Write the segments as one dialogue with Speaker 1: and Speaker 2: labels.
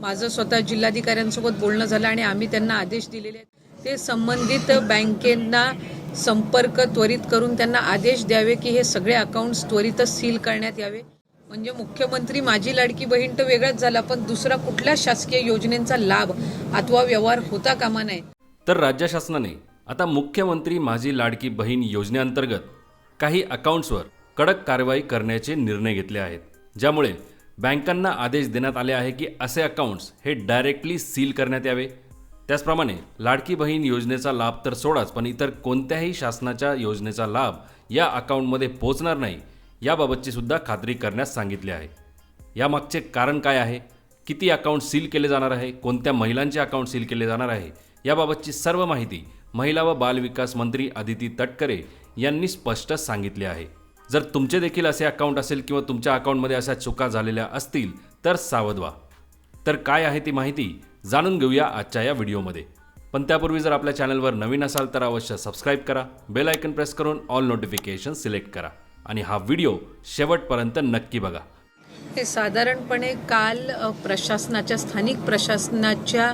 Speaker 1: माझं स्वतः जिल्हाधिकाऱ्यांसोबत बोलणं झालं आणि आम्ही त्यांना आदेश दिलेले आहेत. ते संबंधित बँकेंना संपर्क त्वरित करून त्यांना आदेश द्यावे की हे सगळे अकाउंट्स त्वरितच सील करण्यात यावे. म्हणजे मुख्यमंत्री माझी लाडकी बहीण तर वेगळाच झाला पण दुसरा कुठल्या शासकीय योजनेचा लाभ अथवा व्यवहार होता कामा नये?
Speaker 2: तर राज्य शासनाने आता मुख्यमंत्री माझी लाडकी बहीण योजनेअंतर्गत काही अकाउंट्सवर कडक कारवाई करण्याचे निर्णय घेतले आहेत. ज्यामुळे बँकांना आदेश देण्यात आले आहे की असे अकाउंट्स हे डायरेक्टली सील करण्यात यावे. त्याचप्रमाणे लाडकी बहीण योजनेचा लाभ तर सोडाच पण इतर कोणत्याही शासनाच्या योजनेचा लाभ या अकाउंटमध्ये पोहोचणार नाही याबाबतची सुद्धा खात्री करण्यास सांगितले आहे. यामागचे कारण काय आहे? किती अकाउंट सील केले जाणार आहे? कोणत्या महिलांचे अकाउंट सील केले जाणार आहे? याबाबतची सर्व माहिती महिला व बालविकास मंत्री अदिती तटकरे यांनी स्पष्ट सांगितले आहे. जर तुमचे देखील असे अकाउंट असेल किंवा तुमच्या अकाउंटमध्ये अशा चुका झालेल्या असतील तर सावध व्हा. तर काय आहे ती माहिती जाणून घेऊया आजच्या या व्हिडिओमध्ये. पण त्यापूर्वी जर आपल्या चॅनलवर नवीन असाल तर अवश्य सबस्क्राईब करा. बेल आयकन प्रेस करून ऑल नोटिफिकेशन सिलेक्ट करा. आणि हा व्हिडिओ शेवटपर्यंत नक्की बघा.
Speaker 1: हे साधारणपणे काल प्रशासनाच्या स्थानिक प्रशासनाच्या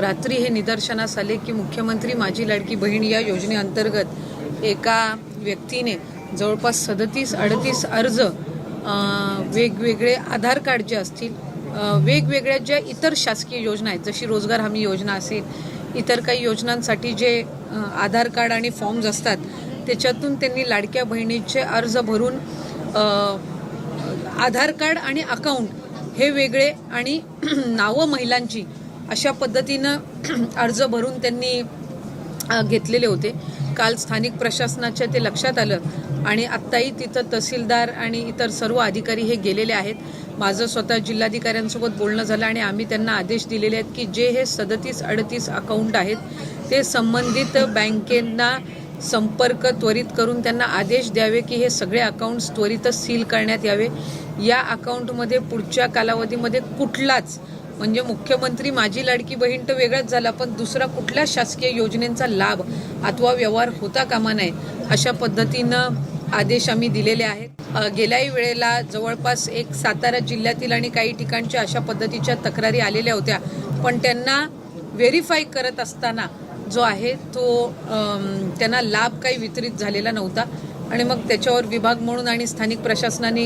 Speaker 1: रात्री हे निदर्शनास आले की मुख्यमंत्री माझी लाडकी बहीण या योजनेअंतर्गत एका व्यक्तीने जवळपास सदतीस अडतीस अर्ज वेगवेगळे आधार कार्ड जे असतील वेगवेगळ्या ज्या इतर शासकीय योजना आहेत जशी रोजगार हमी योजना असेल इतर काही योजनांसाठी जे आधार कार्ड आणि फॉर्म्स असतात त्याच्यातून त्यांनी लाडक्या बहिणीचे अर्ज भरून आधार कार्ड आणि अकाउंट हे वेगळे आणि नावं महिलांची अशा पद्धतीनं अर्ज भरून त्यांनी घेतलेले होते. काल स्थानिक प्रशासनाच्या ते लक्षात आलं आणि आत्ताही तिथं तहसीलदार आणि इतर सर्व अधिकारी हे गेलेले आहेत. माझं स्वतः जिल्हाधिकाऱ्यांसोबत बोलणं झालं आणि आम्ही त्यांना आदेश दिलेले आहेत की जे हे सदतीस अडतीस अकाउंट आहेत ते संबंधित बँकेंना संपर्क त्वरित करून त्यांना आदेश द्यावे की हे सगळे अकाउंट्स त्वरितच सील करण्यात यावे. या अकाउंटमध्ये पुढच्या कालावधीमध्ये कुठलाच म्हणजे मुख्यमंत्री माझी लाडकी बहीण तर वेगळाच झाला पण दुसरा कुठल्या शासकीय योजनेचा लाभ अथवा व्यवहार होता कामा नये अशा पद्धतीनं आदेश आम्ही दिलेले आहेत. गेल्याही वेळेला जवळपास एक सातारा जिल्ह्यातील आणि काही ठिकाणच्या अशा पद्धतीच्या तक्रारी आलेल्या होत्या. पण त्यांना व्हेरीफाय करत असताना जो आहे तो त्यांना लाभ काही वितरित झालेला नव्हता. आणि मग त्याच्यावर विभाग म्हणून आणि स्थानिक प्रशासनाने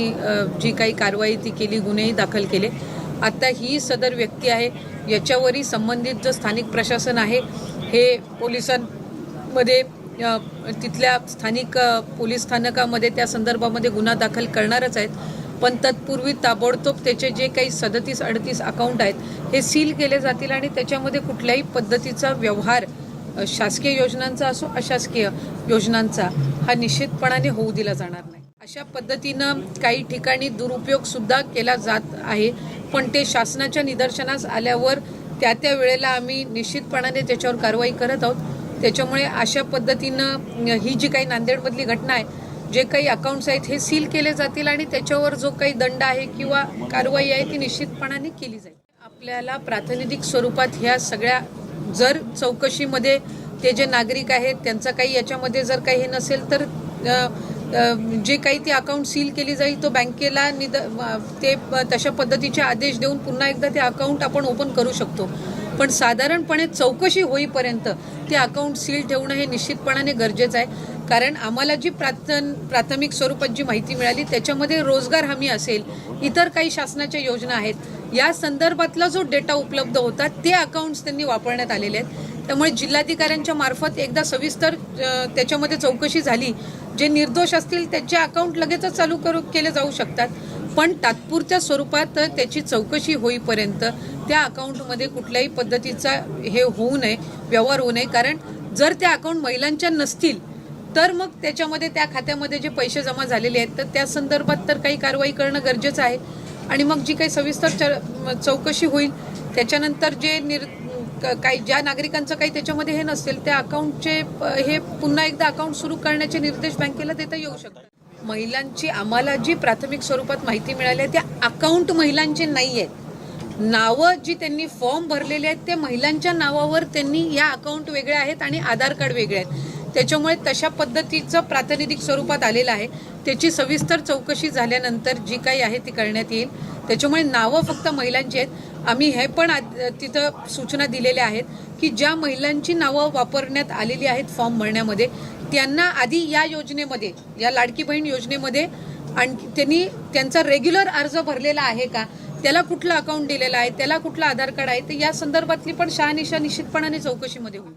Speaker 1: जी काही कारवाई ती केली गुन्हेही दाखल केले. आता ही सदर व्यक्ती आहे. याच्यावरही संबंधित जो स्थानिक प्रशासन आहे हे पोलिसांमध्ये तिथल्या स्थानिक पोलीस स्थानकामध्ये त्या संदर्भामध्ये गुन्हा दाखल करणारच आहेत. पण तत्पूर्वी ताबडतोब त्याचे जे काही सदतीस अडतीस अकाउंट आहेत हे सील केले जातील आणि त्याच्यामध्ये कुठल्याही पद्धतीचा व्यवहार शासकीय योजनांचा असो अशासकीय योजनांचा हा निश्चितपणाने होऊ दिला जाणार नाही. अशा पद्धतीनं काही ठिकाणी दुरुपयोग सुद्धा केला जात आहे पण ते शासनाच्या निदर्शनास आल्यावर त्या त्या वेळेला आम्ही निश्चितपणाने त्याच्यावर कारवाई करत आहोत. त्याच्यामुळे अशा पद्धतीनं ही जी काही नांदेडमधली घटना आहे जे काही अकाउंट्स आहेत हे सील केले जातील आणि त्याच्यावर जो काही दंड आहे किंवा कारवाई आहे ती निश्चितपणाने केली जाईल. आपल्याला प्रातिनिधिक स्वरूपात ह्या सगळ्या जर चौकशीमध्ये ते जे नागरिक आहेत त्यांचा काही याच्यामध्ये जर काही हे नसेल तर जे काही ती अकाउंट सील केली जाईल तो बँकेला निद ते तशा पद्धतीचे आदेश देऊन पुन्हा एकदा ते अकाउंट आपण ओपन करू शकतो. पण साधारणपणे चौकशी होईपर्यंत ते अकाउंट सील ठेवणं हे निश्चितपणाने गरजेचं आहे. कारण आम्हाला जी प्राथन प्राथमिक स्वरूपात जी माहिती मिळाली त्याच्यामध्ये रोजगार हमी असेल इतर काही शासनाच्या योजना आहेत या संदर्भातला जो डेटा उपलब्ध होता ते अकाउंट्स त्यांनी वापरण्यात आलेले आहेत. त्यामुळे जिल्हाधिकाऱ्यांच्या मार्फत एकदा सविस्तर त्याच्यामध्ये चौकशी झाली. जे निर्दोष असतील त्याचे अकाउंट लगेचच चालू करू केले जाऊ शकतात. पण तात्पुरत्या स्वरूपात त्याची चौकशी होईपर्यंत त्या अकाउंटमध्ये कुठल्याही पद्धतीचा हे होऊ नये व्यवहार होऊ नये. कारण जर त्या अकाउंट महिलांच्या नसतील तर मग त्याच्यामध्ये त्या खात्यामध्ये जे पैसे जमा झालेले आहेत तर त्या संदर्भात तर काही कारवाई करणं गरजेचं आहे. आणि मग जी काही सविस्तर चौकशी होईल त्याच्यानंतर जे निर क- काही ज्या नागरिकांचं काही त्याच्यामध्ये हे नसेल त्या अकाउंटचे प- हे पुन्हा एकदा अकाउंट सुरू करण्याचे निर्देश बँकेला देता येऊ शकतात. महिलांची आम्हाला जी प्राथमिक स्वरूपात माहिती मिळाली आहे त्या अकाउंट महिलांचे नाही आहेत नावं जी त्यांनी फॉर्म भरलेले आहेत ते महिलांच्या नावावर त्यांनी या अकाउंट वेगळे आहेत आणि आधार कार्ड वेगळे आहेत. त्याच्यामुळे तशा पद्धतीचं प्रातिनिधिक स्वरूपात आलेलं आहे. त्याची सविस्तर चौकशी झाल्यानंतर जी काही आहे ती करण्यात येईल. त्याच्यामुळे नावं फक्त महिलांची आहेत. आम्ही हे पण आद- तिथं सूचना दिलेल्या आहेत की ज्या महिलांची नावं वापरण्यात आलेली आहेत फॉर्म भरण्यामध्ये त्यांना आधी या योजनेमध्ये या लाडकी बहीण योजनेमध्ये आणखी त्यांनी त्यांचा रेग्युलर अर्ज भरलेला आहे का? त्याला कुठलं अकाउंट दिलेलं आहे त्याला कुठलं आधार कार्ड आहे तर या संदर्भातली पण शहानिशा निश्चितपणाने चौकशीमध्ये होईल.